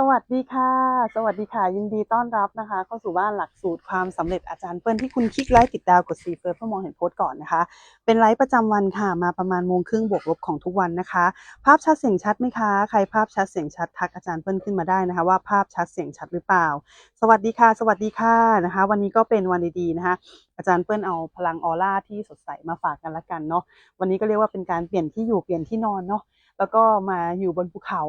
สวัสดีค่ะ สวัสดีค่ะ ยินดีต้อนรับนะคะ เข้าสู่บ้านหลักสูตรความสำเร็จอาจารย์เปิ้ลที่คุณคลิกไลค์ติดดาวกดซีเฟิร์เพื่อมองเห็นโพสต์ก่อนนะคะ เป็นไลฟ์ประจำวันค่ะ มาประมาณโมงครึ่งบวกลบของทุกวันนะคะ ภาพชัดเสียงชัดไหมคะ ใครภาพชัดเสียงชัดทักอาจารย์เปิ้ลขึ้นมาได้นะคะ ว่าภาพชัดเสียงชัดหรือเปล่า สวัสดีค่ะ สวัสดีค่ะนะคะ วันนี้ก็เป็นวันดีๆนะคะ อาจารย์เปิ้ลเอาพลังออร่าที่สดใสมาฝากกันละกันเนาะ วันนี้ก็เรียกว่าเป็นการเปลี่ยนที่อยู่เปลี่ยนที่นอนเนาะ แล้วก็มาอยู่บนภูเขา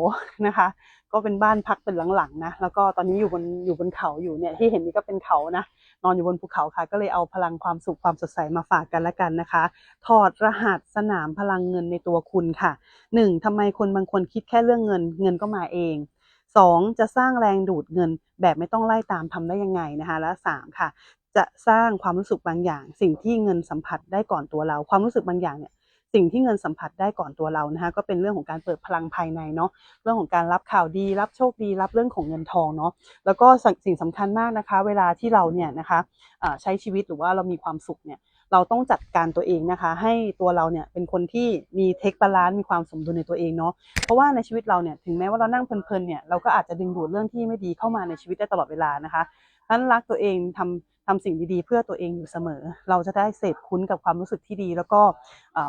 นะคะ ก็เป็นบ้านพักเป็นหลังๆนะแล้วก็ตอนนี้อยู่บนอยู่บนเขาอยู่เนี่ยที่เห็นนี่ก็เป็นเขานะนอนอยู่บนภูเขาค่ะ ก็เลยเอาพลังความสุขความสดใสมาฝากกันละกันนะคะ ถอดรหัสสนามพลังเงินในตัวคุณค่ะหนึ่งทำไมคนบางคนคิดแค่เรื่องเงิน เงินก็มาเองสองจะสร้างแรงดูดเงินแบบไม่ต้องไล่ตามทำได้ยังไงนะคะ และสามค่ะ จะสร้างความรู้สึกบางอย่าง สิ่งที่เงินสัมผัสได้ก่อนตัวเรา ความรู้สึกบางอย่างเนี่ย สิ่งที่เงินสัมผัสได้ก่อนตัวเรานะคะก็เป็นเรื่องของการเปิดพลังภายในเนาะเรื่องของการรับข่าวดี รับโชคดี รับเรื่องของเงินทองเนาะแล้วก็สิ่งสิ่งสำคัญมากนะคะ เวลาที่เราเนี่ยนะคะใช้ชีวิตหรือว่าเรามีความสุขเนี่ยเราต้องจัดการตัวเองนะคะ ให้ตัวเราเนี่ยเป็นคนที่มีเทคบาลานซ์มีความสมดุลในตัวเองเนาะเพราะว่าในชีวิตเราเนี่ยถึงแม้ว่าเรานั่งเพลินๆเนี่ยเราก็อาจจะดึงดูดเรื่องที่ไม่ดีเข้ามาในชีวิตได้ตลอดเวลานะคะนั้นรักตัวเองทำ ทำสิ่งดีๆ เพื่อตัวเองอยู่เสมอ เราจะได้เสพคุ้นกับความรู้สึกที่ดี แล้วก็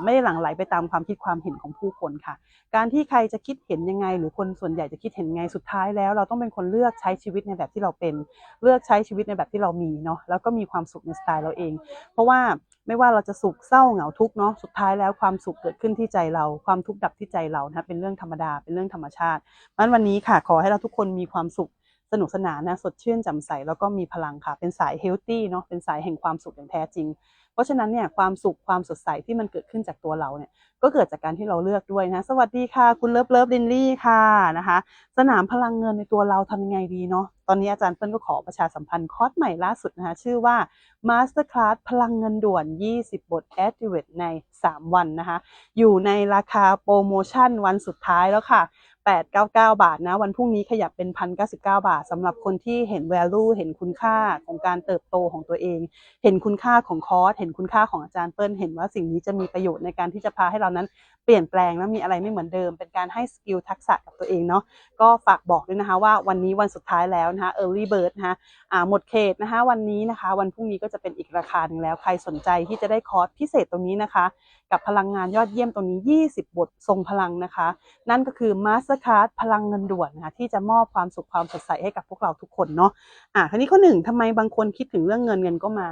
ไม่ได้หลั่งไหลไปตามความคิดความเห็นของผู้คนค่ะ การที่ใครจะคิดเห็นยังไง หรือคนส่วนใหญ่จะคิดเห็นยังไงสุดท้ายแล้ว เราต้องเป็นคนเลือกใช้ชีวิตในแบบที่เราเป็น เลือกใช้ชีวิตในแบบที่เรามีเนาะแล้วก็มีความสุขในสไตล์เราเอง เพราะว่าไม่ว่าเราจะสุขเศร้าเหงาทุกเนาะสุดท้ายแล้วความสุขเกิดขึ้นที่ใจเรา ความทุกข์ดับที่ใจเรานะเป็นเรื่องธรรมดาเป็นเรื่องธรรมชาติเพราะวันนี้ค่ะขอให้เราทุกคนมีความสุข สนุกสนานนะสดชื่นแจ่มใสแล้วก็มีพลังค่ะ เป็นสายเฮลตี้เนาะเป็นสายแห่งความสุขอย่างแท้จริง เพราะฉะนั้นเนี่ยความสุขความสดใสที่มันเกิดขึ้นจากตัวเราเนี่ยก็เกิดจากการที่เราเลือกด้วยนะ สวัสดีค่ะ คุณเลิฟเลิฟลินลี่ค่ะนะคะ สนามพลังเงินในตัวเราทำยังไงดีเนาะตอนนี้อาจารย์เปิ้ลก็ขอประชาสัมพันธ์คอร์สใหม่ล่าสุดนะคะ ชื่อว่า Master Class พลังเงินด่วน 20 บท Activate ใน 3 วันนะคะ อยู่ในราคาโปรโมชั่นวันสุดท้ายแล้วค่ะ 899 บาทนะ วันพรุ่งนี้ขยับเป็น 1,099 บาทสำหรับคนที่เห็น value เห็นคุณค่าของการเติบโตของตัวเอง เห็นคุณค่าของคอร์สเห็นคุณค่าของอาจารย์เปิ้ลเห็นว่าสิ่งนี้จะมีประโยชน์ในการที่จะพาให้เรานั้นเปลี่ยนแปลงและมีอะไรไม่เหมือนเดิม เป็นการให้สกิลทักษะกับตัวเองเนาะก็ฝากบอกด้วยนะคะว่าวันนี้วันสุดท้ายแล้วนะคะ early bird นะคะอ่าหมดเขตนะคะวันนี้นะคะ วันพรุ่งนี้ก็จะเป็นอีกราคาหนึ่งแล้วใครสนใจที่จะได้คอร์สพิเศษตรงนี้นะคะ กับพลังงานยอดเยี่ยมตรงนี้ 20 บททรงพลังนะคะ นั่นก็คือ Master Card พลังเงินด่วนนะคะที่จะมอบความสุขความสดใสให้กับพวกเราทุกคนเนาะอะทีนี้ข้อหนึ่งทำไมบางคนคิดถึงเรื่องเงินเงินก็มา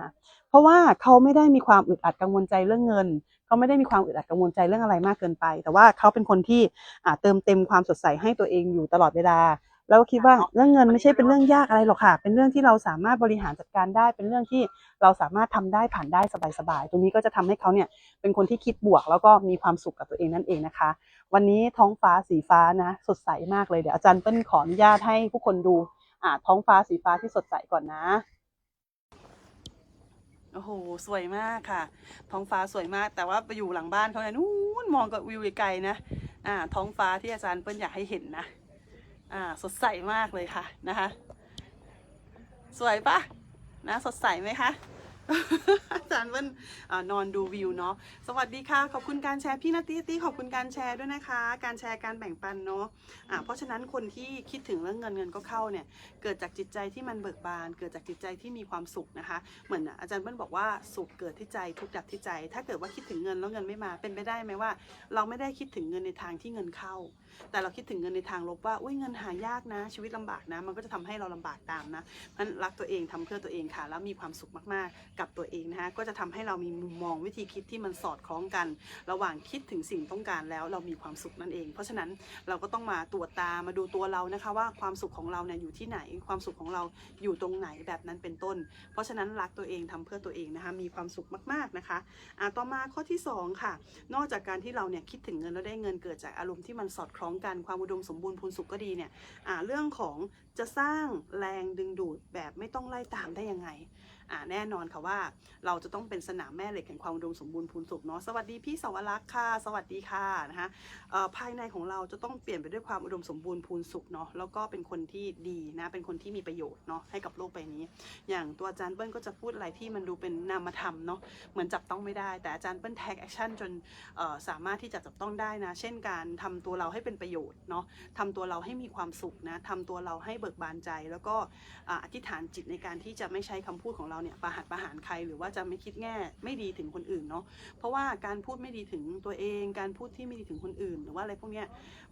เพราะว่าเขาไม่ได้มีความอึดอัดกังวลใจเรื่องเงินเขาไม่ได้มีความอึดอัดกังวลใจเรื่องอะไรมากเกินไป แต่ว่าเขาเป็นคนที่อ่าเติมเต็มความสดใสให้ตัวเองอยู่ตลอดเวลาแล้วก็คิดว่าเรื่องเงินไม่ใช่เป็นเรื่องยากอะไรหรอกค่ะ เป็นเรื่องที่เราสามารถบริหารจัดการได้ เป็นเรื่องที่เราสามารถทำได้ผ่านได้สบายๆ ตรงนี้ก็จะทำให้เขาเนี่ยเป็นคนที่คิดบวกแล้วก็มีความสุขกับตัวเองนั่นเองนะคะ วันนี้ท้องฟ้าสีฟ้านะสดใสมากเลยเดี๋ยวอาจารย์เปิ้ลขออนุญาตให้ผู้คนดูอ่าท้องฟ้าสีฟ้าที่สดใสก่อนนะโอ้โหสวยมากค่ะ ท้องฟ้าสวยมาก แต่ว่าไปอยู่หลังบ้านเขาเนี่ยนู้นมองกับวิวไกลๆนะอ่าท้องฟ้าที่อาจารย์เปิ้ลอยากให้เห็นนะอ่าสดใสมากเลยค่ะนะคะ สวยปะนะสดใสไหมคะ อาจารย์เปิ้ลอ่านอนดูวิวเนาะสวัสดีค่ะ ขอบคุณการแชร์พี่นาตีตีขอบคุณการแชร์ด้วยนะคะ การแชร์การแบ่งปันเนาะอ่าเพราะฉะนั้นคนที่คิดถึงเรื่องเงินเงินก็เข้าเนี่ยเกิดจากจิตใจที่มันเบิกบาน เกิดจากจิตใจที่มีความสุขนะคะ เหมือนอาจารย์เปิ้ลบอกว่าสุขเกิดที่ใจทุกข์ดับที่ใจ ถ้าเกิดว่าคิดถึงเงินแล้วเงินไม่มาเป็นไปได้ไหมว่า เราไม่ได้คิดถึงเงินในทางที่เงินเข้า แต่เราคิดถึงเงินในทางลบว่าอุ้ยเงินหายากนะชีวิตลำบากนะ มันก็จะทำให้เราลำบากตามนะเพราะฉะนั้นรักตัวเองทำเพื่อตัวเองค่ะแล้วมีความสุขมากๆกับตัวเองนะคะก็จะทำให้เรามีมุมมองวิธีคิดที่มันสอดคล้องกัน ระหว่างคิดถึงสิ่งต้องการแล้วเรามีความสุขนั่นเอง เพราะฉะนั้นเราก็ต้องมาตรวจตามาดูตัวเรานะคะว่าความสุขของเราเนี่ยอยู่ที่ไหน ความสุขของเราอยู่ตรงไหนแบบนั้นเป็นต้น เพราะฉะนั้นรักตัวเองทำเพื่อตัวเองนะคะมีความสุขมากๆนะคะอ่าต่อมาข้อที่สองค่ะ นอกจากการที่เราเนี่ยคิดถึงเงินแล้วได้เงินเกิดจากอารมณ์ที่มันสอดคล้องกันความอุดมสมบูรณ์พูนสุขก็ดีเนี่ยอ่าเรื่องของ จะสร้างแรงดึงดูดแบบไม่ต้องไล่ตามได้ยังไงอ่าแน่นอนค่ะว่าเราจะต้องเป็นสนามแม่เหล็กแห่งความอุดมสมบูรณ์พูนสุขเนาะสวัสดีพี่สวรักษ์ค่ะสวัสดีค่ะนะคะเอ่อภายในของเราจะต้องเปลี่ยนไปด้วยความอุดมสมบูรณ์พูนสุขเนาะแล้วก็เป็นคนที่ดีนะเป็นคนที่มีประโยชน์เนาะให้กับโลกใบนี้ อย่างตัวอาจารย์เปิ้ลก็จะพูดอะไรที่มันดูเป็นนามธรรมเนาะเหมือนจับต้องไม่ได้ แต่อาจารย์เปิ้ลแท็กแอคชั่นจนเอ่อสามารถที่จะจับต้องได้นะ เช่นการทำตัวเราให้เป็นประโยชน์เนาะทำตัวเราให้มีความสุขนะทำตัวเราให้เบิกบานใจ แล้วก็อธิษฐานจิตในการที่จะไม่ใช้คำพูดของเราเนี่ยประหัตประหารใคร หรือว่าจะไม่คิดแง่ไม่ดีถึงคนอื่นเนาะเพราะว่าการพูดไม่ดีถึงตัวเอง การพูดที่ไม่ดีถึงคนอื่น หรือว่าอะไรพวกเนี้ย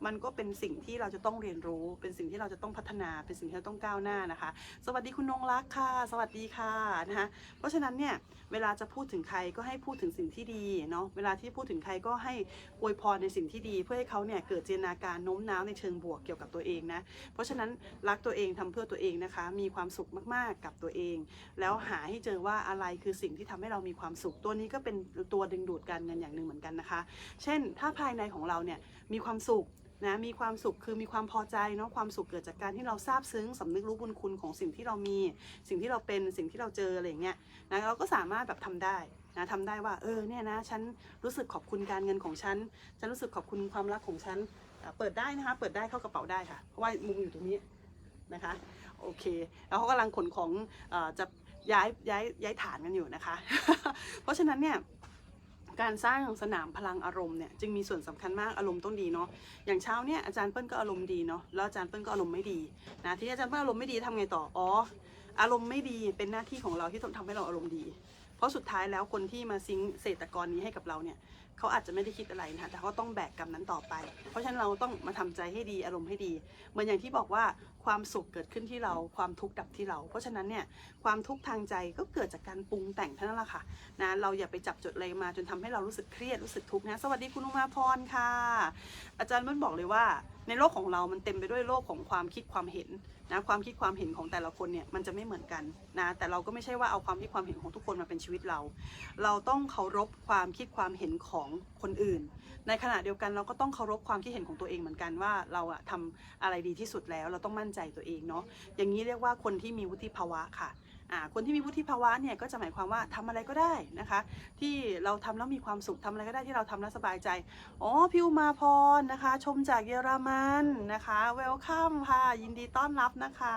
มันก็เป็นสิ่งที่เราจะต้องเรียนรู้ เป็นสิ่งที่เราจะต้องพัฒนาเป็นสิ่งที่เราต้องก้าวหน้านะคะ สวัสดีคุณนงรักค่ะ สวัสดีค่ะนะคะเพราะฉะนั้นเนี่ยเวลาจะพูดถึงใครก็ให้พูดถึงสิ่งที่ดีเนาะเวลาที่พูดถึงใครก็ให้อวยพรในสิ่งที่ดี เพื่อให้เขาเนี่ยเกิดจินตนาการโน้มน้าวในเชิงบวกเกี่ยวกับตัวเองนะเพราะฉะนั้นรักตัวเองทำเพื่อตัวเองนะคะ มีความสุขมากๆกับตัวเอง แล้วหาให้เจอว่าอะไรคือสิ่งที่ทำให้เรามีความสุข ตัวนี้ก็เป็นตัวดึงดูดการเงินอย่างหนึ่งเหมือนกันนะคะ เช่น ถ้าภายในของเราเนี่ยมีความสุขนะมีความสุขคือมีความพอใจเนาะความสุขเกิดจากการที่เราซาบซึ้งสำนึกรู้บุญคุณของสิ่งที่เรามี สิ่งที่เราเป็นสิ่งที่เราเจออะไรอย่างเงี้ยนะเราก็สามารถแบบทำได้นะทำได้ว่าเออเนี่ยนะฉันรู้สึกขอบคุณการเงินของฉันฉันรู้สึกขอบคุณความรักของฉันเปิดได้นะคะ เปิดได้เข้ากระเป๋าได้ค่ะเพราะว่ามุมอยู่ตรงนี้ นะคะ โอเค แล้วเขากำลังขนของอจะย้ายย้ายย้ายฐานกันอยู่นะคะ เพราะฉะนั้นเนี่ยการสร้างสนามพลังอารมณ์เนี่ยจึงมีส่วนสำคัญมากอารมณ์ต้องดีเนาะอย่างเช้าเนี่ยอาจารย์เปิ้ลก็อารมณ์ดีเนาะแล้วอาจารย์เปิ้ลก็อารมณ์ไม่ดีนะที่อาจารย์เปิ้ลอารมณ์ไม่ดีทำไงต่ออ๋ออารมณ์ไม่ดีเป็นหน้าที่ของเราที่ต้องทำให้เราอารมณ์ดี เพราะสุดท้ายแล้วคนที่มาซิงเศรษฐกรนี้ให้กับเราเนี่ย เขาอาจจะไม่ได้คิดอะไรนะคะแต่เขาต้องแบกกรรมนั้นต่อไป เพราะฉะนั้นเราต้องมาทำใจให้ดีอารมณ์ให้ดี เหมือนอย่างที่บอกว่าความสุขเกิดขึ้นที่เราความทุกข์ดับที่เรา เพราะฉะนั้นเนี่ยความทุกข์ทางใจก็เกิดจากการปรุงแต่งเท่านั้นแหละค่ะนะเราอย่าไปจับจดอะไรมาจนทำให้เรารู้สึกเครียดรู้สึกทุกข์นะสวัสดีคุณอุมาพรค่ะ อาจารย์มันบอกเลยว่า ในโลกของเรามันเต็มไปด้วยโลกของความคิดความเห็นนะความคิดความเห็นของแต่ละคนเนี่ยมันจะไม่เหมือนกันนะแต่เราก็ไม่ใช่ว่าเอาความคิดความเห็นของทุกคนมาเป็นชีวิตเรา เราต้องเคารพความคิดความเห็นของคนอื่น ในขณะเดียวกันเราก็ต้องเคารพความคิดเห็นของตัวเองเหมือนกันว่าเราอะทำอะไรดีที่สุดแล้วเราต้องมั่นใจตัวเองเนาะอย่างนี้เรียกว่าคนที่มีวุฒิภาวะค่ะ คนที่มีวุฒิภาวะเนี่ยก็จะหมายความว่าทำอะไรก็ได้นะคะ ที่เราทำแล้วมีความสุขทำอะไรก็ได้ที่เราทำแล้วสบายใจอ๋อพิวมาพรนะคะ ชมจากเยอรมันนะคะเวลคัมค่ะยินดีต้อนรับนะคะ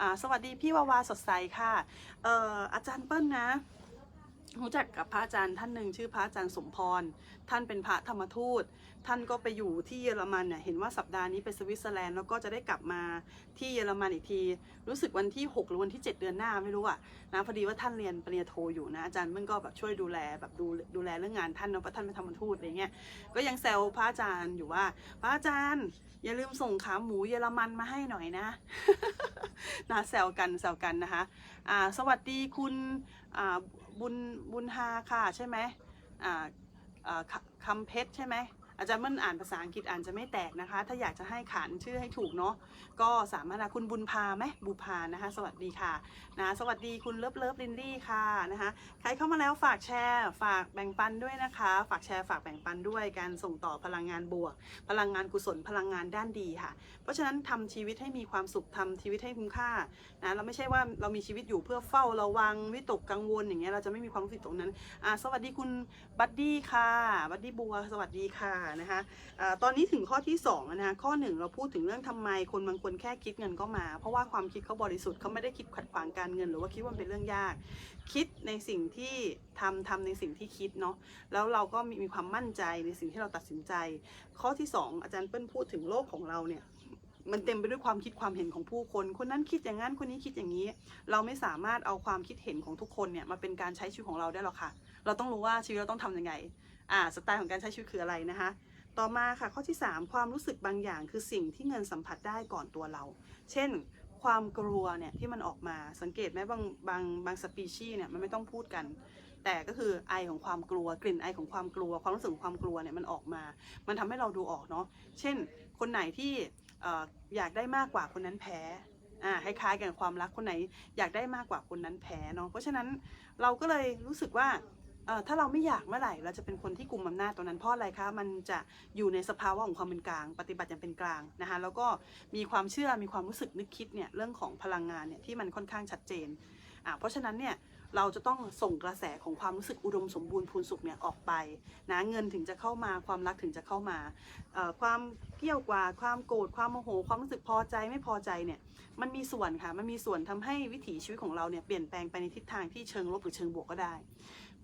อ่าสวัสดีพี่วาวาสดใสค่ะเอ่ออาจารย์เปิ้ลนะรู้จักกับพระอาจารย์ท่านหนึ่งชื่อพระอาจารย์สมพรท่านเป็นพระธรรมทูต ท่านก็ไปอยู่ที่เยอรมันเนี่ยเห็นว่าสัปดาห์นี้ไปสวิตเซอร์แลนด์แล้วก็จะได้กลับมาที่เยอรมันอีกที รู้สึกวันที่ 6 หรือวันที่ 7 เดือนหน้าไม่รู้อะนะพอดีว่าท่านเรียนปริญญาโทอยู่นะอาจารย์มันก็แบบช่วยดูแลแบบดูดูแลเรื่องงานท่านเนาะเพราะท่านเป็นธรรมทูตอะไรเงี้ยก็ยังแซวพระอาจารย์อยู่ว่า พระอาจารย์ อย่าลืมส่งขาหมูเยอรมันมาให้หน่อยนะนะแซวกันแซวกันนะคะอ่าสวัสดีคุณอ่าบุญบุญฮาค่ะใช่ไหมอ่า คำเพชรใช่ไหม อาจารย์มันอ่านภาษาอังกฤษอ่านจะไม่แตกนะคะ ถ้าอยากจะให้ขานชื่อให้ถูกเนาะก็สามารถนะคุณบุญพาไหมบูพานะคะ สวัสดีค่ะนะสวัสดีคุณเลิฟเลิฟลินดี้ค่ะนะคะใครเข้ามาแล้วฝากแชร์ ฝากแบ่งปันด้วยนะคะ ฝากแชร์ฝากแบ่งปันด้วยการส่งต่อพลังงานบวก พลังงานกุศลพลังงานด้านดีค่ะ เพราะฉะนั้นทำชีวิตให้มีความสุขทำชีวิตให้คุ้มค่านะเราไม่ใช่ว่าเรามีชีวิตอยู่เพื่อเฝ้าระวังวิตกกังวลอย่างเงี้ยเราจะไม่มีความรู้สึกตรงนั้นอ่าสวัสดีคุณบัดดี้ค่ะบัดดี้บัวสวัสดีค่ะนะคะอ่าตอนนี้ถึงข้อที่สองนะคะข้อหนึ่งเราพูดถึงเรื่องทำไมคนบางคนแค่คิดเงินก็มา เพราะว่าความคิดเขาบริสุทธิ์เขาไม่ได้คิดขัดขวางการเงิน หรือว่าคิดว่าเป็นเรื่องยาก คิดในสิ่งที่ทำทำในสิ่งที่คิดเนาะแล้วเราก็มีมีความมั่นใจในสิ่งที่เราตัดสินใจ ข้อที่สองอาจารย์เปิ้ลพูดถึงโลกของเราเนี่ยมันเต็มไปด้วยความคิดความเห็นของผู้คน คนนั้นคิดอย่างนั้น คนนี้คิดอย่างนี้ เราไม่สามารถเอาความคิดเห็นของทุกคนเนี่ยมาเป็นการใช้ชีวิตของเราได้หรอกค่ะ เราต้องรู้ว่าชีวิตเราต้องทำยังไง อ่าสไตล์ของการใช้ชีวิตคืออะไรนะคะ ต่อมาค่ะข้อที่ 3 ความรู้สึกบางอย่างคือสิ่งที่เงินสัมผัสได้ก่อนตัวเรา เช่น ความกลัวเนี่ยที่มันออกมาสังเกตไหมบางบางบางสปีชีเนี่ยมันไม่ต้องพูดกัน แต่ก็คือไอของความกลัวกลิ่นไอของความกลัว ความรู้สึกของความกลัวเนี่ยมันออกมา มันทำให้เราดูออกเนาะเช่น คนไหนที่อยากได้มากกว่าคนนั้นแพ้อ่าคล้ายๆกันกับความรักคนไหนอยากได้มากกว่าคนนั้นแพ้เนาะเพราะฉะนั้นเราก็เลยรู้สึกว่า ถ้าเราไม่อยากเมื่อไหร่เราจะเป็นคนที่กลุ่มอำนาจตรงนั้นเพราะอะไรคะมันจะอยู่ในสภาวะของความเป็นกลาง ปฏิบัติอย่างเป็นกลางนะคะแล้วก็มีความเชื่อมีความรู้สึกนึกคิดเนี่ยเรื่องของพลังงานเนี่ยที่มันค่อนข้างชัดเจนอ่าเพราะฉะนั้นเนี่ยเราจะต้องส่งกระแสของความรู้สึกอุดมสมบูรณ์พูนสุขเนี่ยออกไปนะเงินถึงจะเข้ามาความรักถึงจะเข้ามา ความเกรี้ยวกราความโกรธความโมโห ความรู้สึกพอใจไม่พอใจเนี่ยมันมีส่วนค่ะมันมีส่วนทำให้วิถีชีวิตของเราเนี่ยเปลี่ยนแปลงไปในทิศทางที่เชิงลบหรือเชิงบวกก็ได้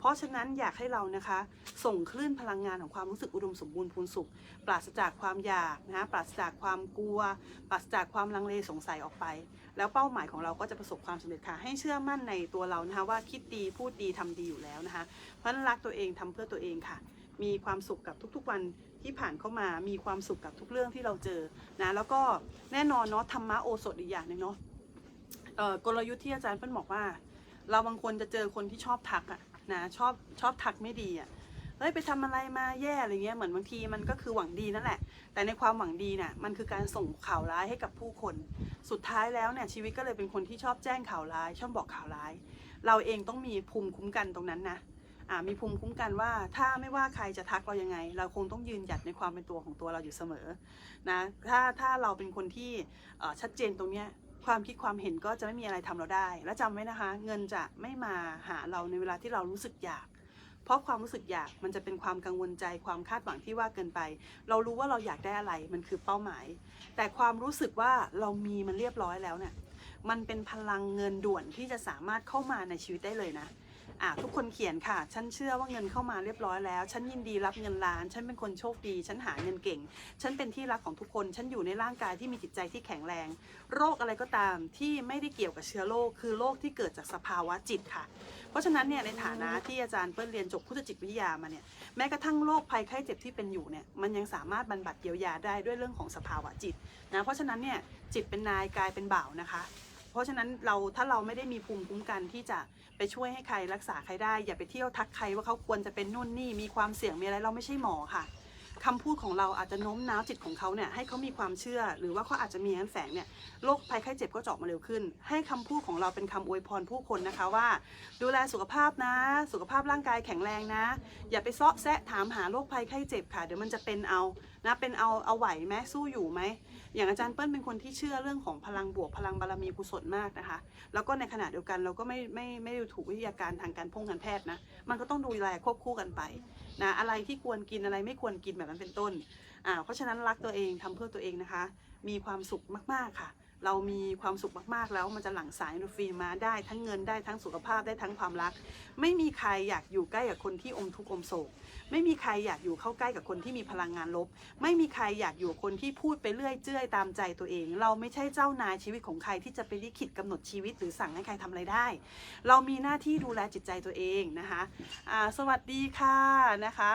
เพราะฉะนั้นอยากให้เรานะคะ ส่งคลื่นพลังงานของความรู้สึกอุดมสมบูรณ์พูนสุข ปราศจากความอยากนะปราศจากความกลัว ปราศจากความลังเลสงสัยออกไป แล้วเป้าหมายของเราก็จะประสบความสำเร็จค่ะ ให้เชื่อมั่นในตัวเรานะคะว่าคิดดีพูดดีทำดีอยู่แล้วนะคะ เพราะนั้นรักตัวเองทำเพื่อตัวเองค่ะ มีความสุขกับทุกๆวันที่ผ่านเข้ามามีความสุขกับทุกเรื่องที่เราเจอนะแล้วก็แน่นอนเนาะธรรมะโอสถอีกอย่างหนึ่งเนาะกลยุทธ์ที่อาจารย์เปิ้ลบอกว่า เราบางคนจะเจอคนที่ชอบทักอะ นะ ชอบชอบทักไม่ดีอะเฮ้ยไปทำอะไรมาแย่อะไรเงี้ยเหมือนบางทีมันก็คือหวังดีนั่นแหละ แต่ในความหวังดีเนี่ยมันคือการส่งข่าวร้ายให้กับผู้คน สุดท้ายแล้วเนี่ยชีวิตก็เลยเป็นคนที่ชอบแจ้งข่าวร้าย ชอบบอกข่าวร้าย เราเองต้องมีภูมิคุ้มกันตรงนั้นนะอ่ามีภูมิคุ้มกันว่าถ้าไม่ว่าใครจะทักเรายังไง เราคงต้องยืนหยัดในความเป็นตัวของตัวเราอยู่เสมอนะถ้าถ้าเราเป็นคนที่ชัดเจนตรงเนี้ย ความคิดความเห็นก็จะไม่มีอะไรทำเราได้ และจำไว้นะคะ เงินจะไม่มาหาเราในเวลาที่เรารู้สึกอยาก เพราะความรู้สึกอยากมันจะเป็นความกังวลใจความคาดหวังที่ว่าเกินไป เรารู้ว่าเราอยากได้อะไรมันคือเป้าหมาย แต่ความรู้สึกว่าเรามีมันเรียบร้อยแล้วเนี่ยมันเป็นพลังเงินด่วนที่จะสามารถเข้ามาในชีวิตได้เลยนะ อะทุกคนเขียนค่ะ ฉันเชื่อว่าเงินเข้ามาเรียบร้อยแล้ว ฉันยินดีรับเงินล้าน ฉันเป็นคนโชคดี ฉันหาเงินเก่ง ฉันเป็นที่รักของทุกคน ฉันอยู่ในร่างกายที่มีจิตใจที่แข็งแรง โรคอะไรก็ตามที่ไม่ได้เกี่ยวกับเชื้อโรค คือโรคที่เกิดจากสภาวะจิตค่ะ เพราะฉะนั้นเนี่ยในฐานะที่อาจารย์เปิ้ลเรียนจบพุทธจิตวิทยามาเนี่ยแม้กระทั่งโรคภัยไข้เจ็บที่เป็นอยู่เนี่ยมันยังสามารถบรรบัดเยียวยาได้ด้วยเรื่องของสภาวะจิตนะเพราะฉะนั้นเนี่ยจิตเป็นนายกายเป็นบ่าวนะคะ เพราะฉะนั้นเราถ้าเราไม่ได้มีภูมิคุ้มกันที่จะไปช่วยให้ใครรักษาใครได้ อย่าไปเที่ยวทักใครว่าเขาควรจะเป็นนู่นนี่มีความเสี่ยงมีอะไรเราไม่ใช่หมอค่ะ คำพูดของเราอาจจะโน้มน้าวจิตของเขาเนี่ยให้เขามีความเชื่อ หรือว่าเขาอาจจะมีแฝงเนี่ยโรคภัยไข้เจ็บก็จะอกมาเร็วขึ้น ให้คำพูดของเราเป็นคำอวยพรผู้คนนะคะว่า ดูแลสุขภาพนะ สุขภาพร่างกายแข็งแรงนะ อย่าไปซาะแซะถามหาโรคภัยไข้เจ็บค่ะเดี๋ยวมันจะเป็นเอานะเป็นเอาเอาไหวไหมสู้อยู่ไหมอย่างอาจารย์เปิ้ลเป็นคนที่เชื่อเรื่องของพลังบวกพลังบารมีกุศลมากนะคะ แล้วก็ในขณะเดียวกันเราก็ไม่ไม่ไม่ด้ถูกวิทยาการทางการพงการแพทย์นะมันก็ต้องดูแลควบคู่กันไป นะอะไรที่ควรกินอะไรไม่ควรกินแบบนั้นเป็นต้นอ่าเพราะฉะนั้นรักตัวเองทำเพื่อตัวเองนะคะ มีความสุขมากๆค่ะ เรามีความสุขมากๆแล้วมันจะหลั่งสายเอนโดรฟินมาได้ทั้งเงินได้ทั้งสุขภาพได้ทั้งความรัก ไม่มีใครอยากอยู่ใกล้กับคนที่อมทุกข์อมโศก ไม่มีใครอยากอยู่เข้าใกล้กับคนที่มีพลังงานลบ ไม่มีใครอยากอยู่คนที่พูดไปเรื่อยเจื้อยตามใจตัวเอง เราไม่ใช่เจ้านายชีวิตของใครที่จะไปลิขิตกำหนดชีวิต หรือสั่งให้ใครทำอะไรได้ เรามีหน้าที่ดูแลจิตใจตัวเองนะคะอ่าสวัสดีค่ะนะคะ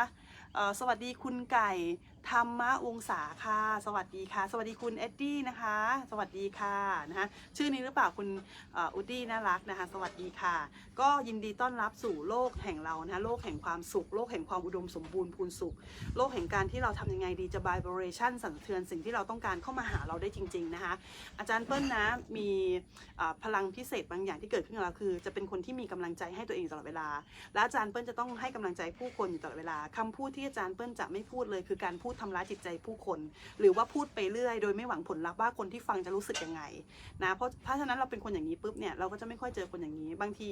สวัสดีคุณไก่ ธรรมวงศาค่ะ สวัสดีค่ะ สวัสดีคุณเอ็ดดี้นะคะ สวัสดีค่ะนะคะชื่อนี้หรือเปล่าคุณอุดดี้น่ารักนะคะ สวัสดีค่ะ ก็ยินดีต้อนรับสู่โลกแห่งเรานะะโลกแห่งความสุข โลกแห่งความอุดมสมบูรณ์พูนสุข โลกแห่งการที่เราทำยังไงดีจะ vibration สั่นเทือนสิ่งที่เราต้องการเข้ามาหาเราได้จริง ๆนะคะ อาจารย์เปิ้ลนะมีพลังพิเศษบางอย่างที่เกิดขึ้นกับเราคือ จะเป็นคนที่มีกำลังใจให้ตัวเองตลอดเวลา และอาจารย์เปิ้ลจะต้องให้กำลังใจผู้คนอยู่ตลอดเวลาคำพูดที่อาจารย์เปิ้ลจะไม่พูดเลยคือการพูดทำร้ายจิตใจผู้คน หรือว่าพูดไปเรื่อย โดยไม่หวังผลลัพธ์ว่าคนที่ฟังจะรู้สึกยังไงนะเพราะเพราะฉะนั้นเราเป็นคนอย่างนี้ปุ๊บเนี่ยเราก็จะไม่ค่อยเจอคนอย่างนี้ บางที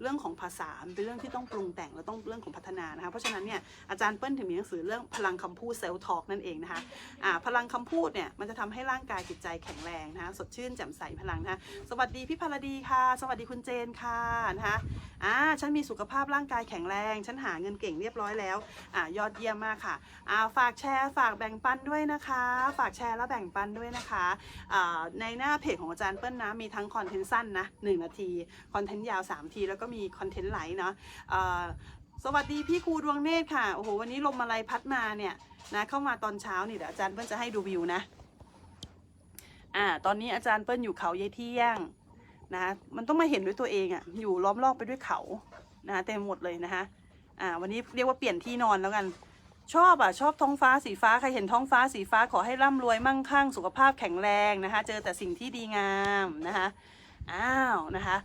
เรื่องของภาษาเป็นเรื่องที่ต้องปรุงแต่งและต้องเรื่องของพัฒนานะคะเพราะฉะนั้นเนี่ยอาจารย์เปิ้ลถึงมีหนังสือเรื่องพลังคำพูดเซลล์ทอกนั่นเองนะคะอ่าพลังคำพูดเนี่ยมันจะทำให้ร่างกายจิตใจแข็งแรงนะคะสดชื่นแจ่มใสพลังนะคะสวัสดีพี่พาราดีค่ะ สวัสดีคุณเจนค่ะนะคะอ่าฉันมีสุขภาพร่างกายแข็งแรง ฉันหาเงินเก่งเรียบร้อยแล้วอ่ายอดเยี่ยมมากค่ะอ่าฝากแชร์ฝากแบ่งปันด้วยนะคะ ฝากแชร์และแบ่งปันด้วยนะคะ ในหน้าเพจของอาจารย์เปิ้ลนะมีทั้งคอนเทนต์สั้นนะ1นาทีคอนเทนต์ยาว3ที แล้วก็มีคอนเทนต์ไหลเนาะสวัสดีพี่ครูดวงเนตรค่ะโอ้โหวันนี้ลมอะไรพัดมาเนี่ยนะเข้ามาตอนเช้านี่เดี๋ยวอาจารย์เปิ้ลจะให้ดูวิวนะอ่าตอนนี้อาจารย์เปิ้ลอยู่เขาเยเที่ยงนะมันต้องมาเห็นด้วยตัวเองอะอยู่ล้อมรอบไปด้วยเขานะเต็มหมดเลยนะคะอ่าวันนี้เรียกว่าเปลี่ยนที่นอนแล้วกัน ชอบอะชอบท้องฟ้าสีฟ้าใครเห็นท้องฟ้าสีฟ้าขอให้ร่ำรวยมั่งคั่งสุขภาพแข็งแรงนะคะ เจอแต่สิ่งที่ดีงามนะคะอ้าวนะคะ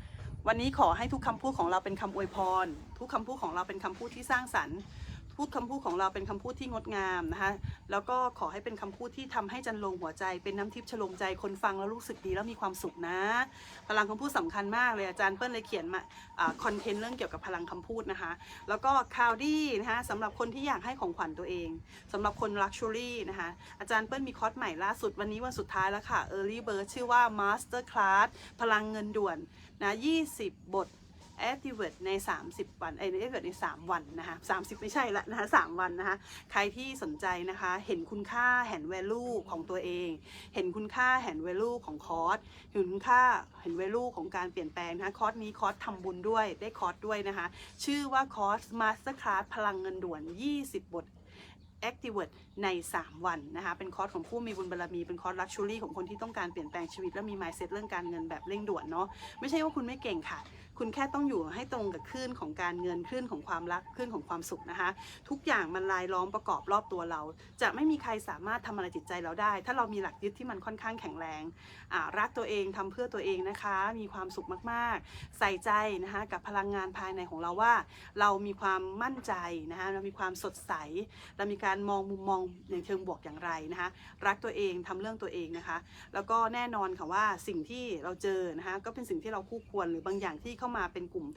วันนี้ขอให้ทุกคำพูดของเราเป็นคำอวยพร ทุกคำพูดของเราเป็นคำพูดที่สร้างสรรค์ พูดคำพูดของเราเป็นคำพูดที่งดงามนะคะแล้วก็ขอให้เป็นคำพูดที่ทำให้จันลงหัวใจ เป็นน้ำทิพย์ชโลมใจคนฟังแล้วรู้สึกดีแล้วมีความสุขนะพลังคำพูดสำคัญมากเลยอาจารย์เปิ้ลเลยเขียนมาคอนเทนต์เรื่องเกี่ยวกับพลังคำพูดนะคะแล้วก็คาวดี้นะคะสำหรับคนที่อยากให้ของขวัญตัวเองสำหรับคนลักชัวรี่นะคะอาจารย์เปิ้ลมีคอร์สใหม่ล่าสุดวันนี้วันสุดท้ายแล้วค่ะ Early Bird ชื่อว่า Master Class พลังเงินด่วนนะ20 บท Activate ใน 30 วันเอ้ย Activate ใน 3 วันนะคะ30 ไม่ใช่ละนะคะ3วันนะคะ ใครที่สนใจนะคะ เห็นคุณค่าเห็น value ของตัวเอง เห็นคุณค่าเห็น value ของคอร์สเห็นคุณค่าเห็น value ของการเปลี่ยนแปลงนะคะคอร์สนี้คอร์สทำบุญด้วยได้คอร์สด้วยนะคะ ชื่อว่าคอร์ส Master Class พลังเงินด่วน 20 บท Activate ใน 3 วันนะคะ เป็นคอร์สของผู้มีบุญบารมี เป็นคอร์สลักชัวรี่ของคนที่ต้องการเปลี่ยนแปลงชีวิต และมี mindset เรื่องการเงินแบบเร่งด่วนเนาะ ไม่ใช่ว่าคุณไม่เก่งค่ะ คุณแค่ต้องอยู่ให้ตรงกับคลื่นของการเงินคลื่นของความรักคลื่นของความสุขนะคะ ทุกอย่างมันลายล้อมประกอบรอบตัวเรา จะไม่มีใครสามารถทำอะไรจิตใจเราได้ ถ้าเรามีหลักยึดที่มันค่อนข้างแข็งแรงรักตัวเองทำเพื่อตัวเองนะคะ มีความสุขมากๆ ใส่ใจนะคะกับพลังงานภายในของเราว่า เรามีความมั่นใจนะคะเรามีความสดใส เรามีการมองมุมมองในเชิงบวกอย่างไรนะคะ รักตัวเองทำเรื่องตัวเองนะคะ แล้วก็แน่นอนค่ะว่าสิ่งที่เราเจอนะคะก็เป็นสิ่งที่เราคู่ควรหรือบางอย่างที่เข้ามาเป็นกลุ่ม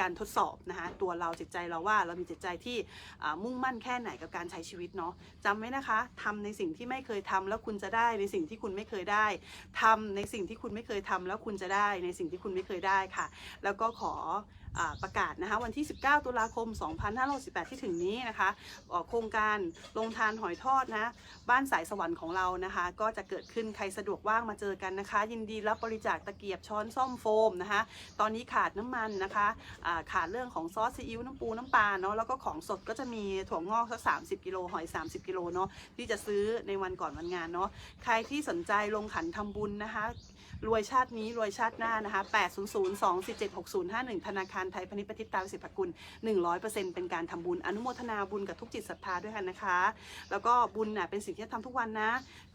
การทดสอบนะคะตัวเราจิตใจเราว่าเรามีจิตใจที่มุ่งมั่นแค่ไหนกับการใช้ชีวิตเนาะจำไว้นะคะทำในสิ่งที่ไม่เคยทำแล้วคุณจะได้ในสิ่งที่คุณไม่เคยได้ทำในสิ่งที่คุณไม่เคยทำแล้วคุณจะได้ในสิ่งที่คุณไม่เคยได้ค่ะ แล้วก็ขอ ประกาศนะคะวันที่ 19 ตุลาคม 2568 ที่ถึงนี้นะคะโครงการลงทานหอยทอดนะบ้านสายสวรรค์ของเรานะคะ ก็จะเกิดขึ้นใครสะดวกว่างมาเจอกันนะคะ ยินดีรับบริจาคตะเกียบช้อนซ่อมโฟมนะคะตอนนี้ขาดน้ำมันนะคะอ่าขาดเรื่องของซอสซีอิ๊วน้ำปูน้ำปลาเนาะแล้วก็ของสดก็จะมีถั่วงอกสัก 30 กิโลหอย 30 กิโลเนาะที่จะซื้อในวันก่อนวันงานเนาะใครที่สนใจลงขันทำบุญนะคะ รวยชาตินี้รวยชาติหน้านะคะ800 247 6051 ธนาคารไทยพาณิชย์ปฏิตาวิสิทธิกุล 100%เป็นการทำบุญอนุโมทนาบุญกับทุกจิตศรัทธาด้วยกันนะคะ แล้วก็บุญน่ะเป็นสิ่งที่ทำทุกวันนะ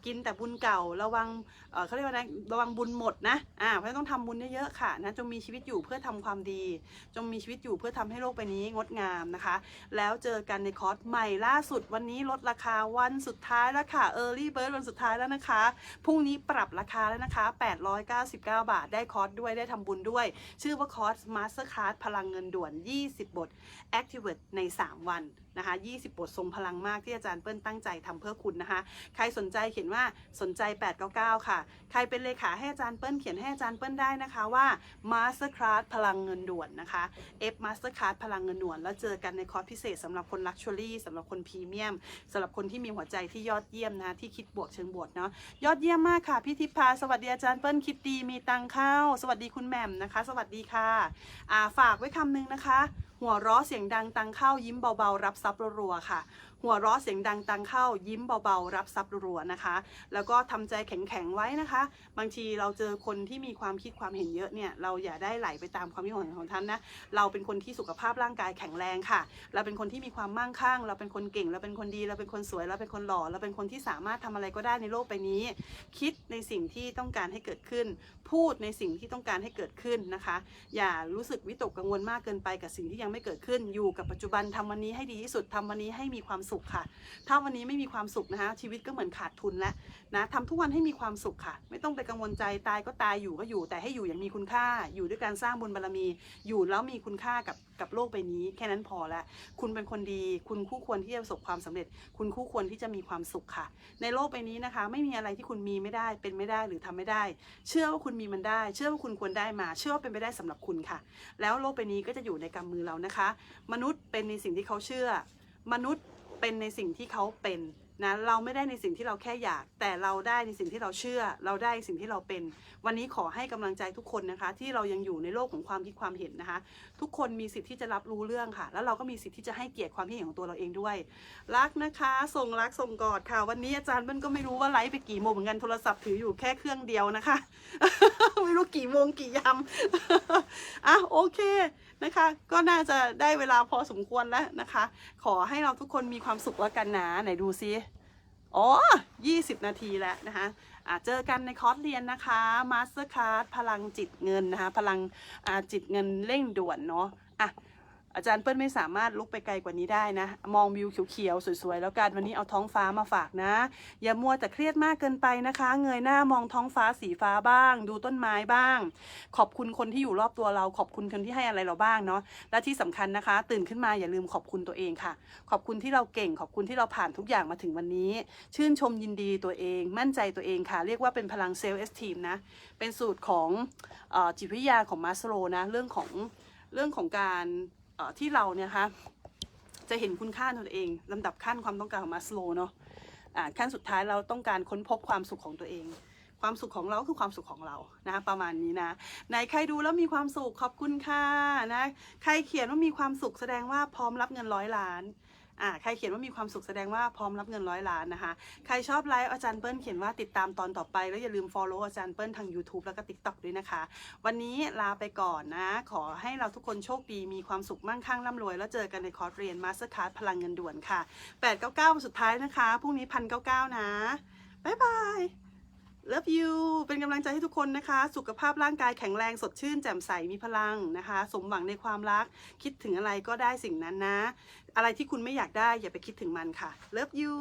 กินแต่บุญเก่าระวังเเขาเรียกว่าอะไรระวังบุญหมดนะอ่าเพราะฉะนั้นต้องทำบุญเยอะๆค่ะนะจงมีชีวิตอยู่เพื่อทำความดี จงมีชีวิตอยู่เพื่อทำให้โลกใบนี้งดงามนะคะ แล้วเจอกันในคอร์สใหม่ล่าสุดวันนี้ลดราคาวันสุดท้ายแล้วค่ะ Early Bird วันสุดท้ายแล้วนะคะพรุ่งนี้ปรับราคาแล้วนะคะ899 บาท ได้คอร์สด้วยได้ทำบุญด้วย ชื่อว่าคอร์ส Mastercard พลังเงินด่วน 20 บท Activate ใน 3 วันนะคะ20 บททรงพลังมากที่อาจารย์เปิ้ลตั้งใจทำเพื่อคุณนะคะ ใครสนใจเขียนว่าสนใจ 899 ค่ะ ใครเป็นเลขาให้อาจารย์เปิ้ลเขียนให้อาจารย์เปิ้ลได้นะคะว่า Master Class พลังเงินด่วนนะคะ F Master Class พลังเงินด่วน แล้วเจอกันในคอร์สพิเศษสำหรับคน Luxury สำหรับคนพรีเมียมสำหรับคนที่มีหัวใจที่ยอดเยี่ยมนะที่คิดบวกเชิงบวกเนาะยอดเยี่ยมมากค่ะพี่ทิพพาสวัสดีอาจารย์เปิ้ลคิดดีมีตังเข้า สวัสดีคุณแหม่มนะคะ สวัสดีค่ะอ่าฝากไว้คำนึงนะคะ หัวเราะเสียงดังตังเข้ายิ้มเบาๆ รับซับรัวๆค่ะ หัวเราะเสียงดังตังเข้า ยิ้มเบาๆ รับซับรัวๆนะคะ แล้วก็ทำใจแข็งๆไว้นะคะ บางทีเราเจอคนที่มีความคิดความเห็นเยอะเนี่ยเราอย่าได้ไหลไปตามความคิดของของท่านนะเราเป็นคนที่สุขภาพร่างกายแข็งแรงค่ะ เราเป็นคนที่มีความมั่งคั่ง เราเป็นคนเก่ง เราเป็นคนดี เราเป็นคนสวย เราเป็นคนหล่อ เราเป็นคนที่สามารถทำอะไรก็ได้ในโลกใบนี้ คิดในสิ่งที่ต้องการให้เกิดขึ้น พูดในสิ่งที่ต้องการให้เกิดขึ้นนะคะ อย่ารู้สึกวิตกกังวลมากเกินไปกับสิ่งที่ยังไม่เกิดขึ้น อยู่กับปัจจุบันทำวันนี้ให้ดีที่สุดทำวันนี้ให้มีความสุขค่ะ ถ้าวันนี้ไม่มีความสุขนะคะ ชีวิตก็เหมือนขาดทุนแล้วนะทำทุกวันให้มีความสุขค่ะ ไม่ต้องไปกังวลใจตายก็ตายอยู่ก็อยู่ แต่ให้อยู่อย่างมีคุณค่า อยู่ด้วยการสร้างบุญบารมี อยู่แล้วมีคุณค่ากับกับโลกใบนี้ แค่นั้นพอล้วคุณเป็นคนดี คุณคู่ควรที่จะประสบความสำเร็จ คุณคู่ควรที่จะมีความสุขค่ะ ในโลกใบนี้นะคะ ไม่มีอะไรที่คุณมีไม่ได้ เป็นไม่ได้หรือทำไม่ได้ เชื่อว่าคุณมีมันได้ เชื่อว่าคุณควรได้มา เชื่อว่าเป็นไปได้สำหรับคุณค่ะ แล้วโลกใบนี้ก็จะอยู่ในกำมือเรานะคะ มนุษย์เป็นในสิ่งที่เขาเชื่อ มนุษย์ เป็นในสิ่งที่เขาเป็น นะเราไม่ได้ในสิ่งที่เราแค่อยาก แต่เราได้ในสิ่งที่เราเชื่อ เราได้สิ่งที่เราเป็น วันนี้ขอให้กำลังใจทุกคนนะคะ ที่เรายังอยู่ในโลกของความคิดความเห็นนะคะ ทุกคนมีสิทธิ์ที่จะรับรู้เรื่องค่ะ แล้วเราก็มีสิทธิ์ที่จะให้เกียรติความคิดเห็นของตัวเราเองด้วย รักนะคะ ส่งรักส่งกอดค่ะ วันนี้อาจารย์เบิ้ลก็ไม่รู้ว่าไลฟ์ไปกี่โมงเหมือนกันโทรศัพท์ถืออยู่แค่เครื่องเดียวนะคะ ไม่รู้กี่โมงกี่ยามอะโอเคนะคะ ก็น่าจะได้เวลาพอสมควรแล้วนะคะ ขอให้เราทุกคนมีความสุขแล้วกันนะไหนดูซิ อ๋อ 20 นาทีแล้วนะคะอะเจอกันในคอร์สเรียนนะคะ Master Class พลังจิตเงินนะคะ พลังจิตเงินเร่งด่วนเนาะอะ อาจารย์เปิ้ลไม่สามารถลุกไปไกลกว่านี้ได้นะ มองวิวเขียวๆสวยๆแล้วกันวันนี้เอาท้องฟ้ามาฝากนะ อย่ามัวแต่เครียดมากเกินไปนะคะ เงยหน้ามองท้องฟ้าสีฟ้าบ้าง ดูต้นไม้บ้าง ขอบคุณคนที่อยู่รอบตัวเรา ขอบคุณคนที่ให้อะไรเราบ้างเนาะและที่สำคัญนะคะ ตื่นขึ้นมาอย่าลืมขอบคุณตัวเองค่ะ ขอบคุณที่เราเก่ง ขอบคุณที่เราผ่านทุกอย่างมาถึงวันนี้ ชื่นชมยินดีตัวเอง มั่นใจตัวเองค่ะ เรียกว่าเป็นพลังเซลล์เอสทีมนะเป็นสูตรของอจิตวิทยาของมาสโลนะเรื่องของเรื่องของการ ที่เราเนี่ยคะจะเห็นคุณค่าตัวเองลำดับขั้นความต้องการของมาสโลเนาะะขั้นสุดท้ายเราต้องการค้นพบความสุขของตัวเอง ความสุขของเราคือความสุขของเรานะประมาณนี้นะไหนใครดูแล้วมีความสุขขอบคุณค่ะนะใครเขียนว่ามีความสุขแสดงว่าพร้อมรับเงินร้อยล้าน อ่าใครเขียนว่ามีความสุขแสดงว่าพร้อมรับเงินร้อยล้านนะคะ ใครชอบไลฟ์อาจารย์เปิ้ลเขียนว่าติดตามตอนต่อไป แล้วอย่าลืม follow อาจารย์เปิ้ลทาง YouTube แล้วก็ TikTok ด้วยนะคะ วันนี้ลาไปก่อนนะ ขอให้เราทุกคนโชคดีมีความสุขมั่งคั่งร่ำรวย แล้วเจอกันในคอร์สเรียน Master Card พลังเงินด่วนค่ะ 899 สุดท้ายนะคะพรุ่งนี้1,099นะบ๊ายบาย Love you เป็นกำลังใจให้ทุกคนนะคะ สุขภาพร่างกายแข็งแรงสดชื่นแจ่มใสมีพลังนะคะ สมหวังในความรัก คิดถึงอะไรก็ได้สิ่งนั้นนะ อะไรที่คุณไม่อยากได้อย่าไปคิดถึงมันค่ะ Love you